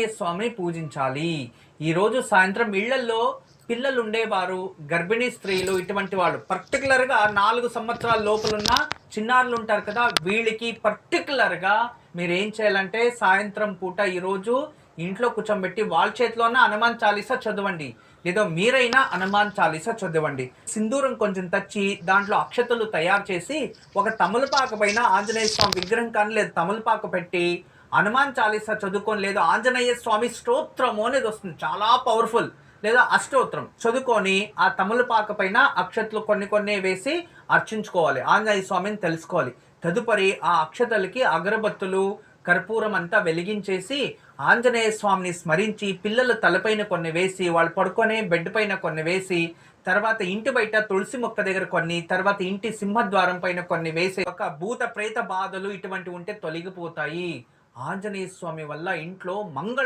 స్వామిని పూజించాలి. ఈరోజు సాయంత్రం ఇళ్ళల్లో పిల్లలు ఉండేవారు గర్భిణీ స్త్రీలు ఇటువంటి వాళ్ళు. పర్టికులర్గా నాలుగు సంవత్సరాల లోపలున్న చిన్నారులు ఉంటారు కదా వీళ్ళకి పర్టికులర్గా మీరు ఏం చేయాలంటే సాయంత్రం పూట ఈరోజు ఇంట్లో కూర్చోబెట్టి వాళ్ళ చేతిలోన హనుమాన్ చాలీసా చదవండి. ఏదో మీరైనా హనుమాన్ చాలీసా చదవండి. సింధూరం కొంచెం తచ్చి దాంట్లో అక్షతలు తయారు చేసి ఒక తమలపాకు పైన ఆంజనేయ స్వామి విగ్రహం కానీ లేదు తమలపాకు పెట్టి హనుమాన్ చాలీసా చదువుకొని లేదా. ఆంజనేయ స్వామి స్తోత్రము అనేది వస్తుంది. చాలా పవర్ఫుల్ లేదా అష్టోత్తరం చదువుకొని ఆ తమలపాక పైన అక్షతలు కొన్ని కొన్ని వేసి అర్చించుకోవాలి. ఆంజనేయ స్వామిని తెలుసుకోవాలి. తదుపరి ఆ అక్షతలకి అగరబత్తులు కర్పూరం అంతా వెలిగించేసి ఆంజనేయ స్వామిని స్మరించి పిల్లల తలపైన కొన్ని వేసి వాళ్ళు పడుకొనే బెడ్ పైన కొన్ని వేసి తర్వాత ఇంటి బయట తులసి మొక్క దగ్గర కొన్ని తర్వాత ఇంటి సింహద్వారం పైన కొన్ని వేసి ఒక భూత ప్రేత బాధలు ఇటువంటి ఉంటే తొలగిపోతాయి. ఆంజనేయ స్వామి వల్ల ఇంట్లో మంగళ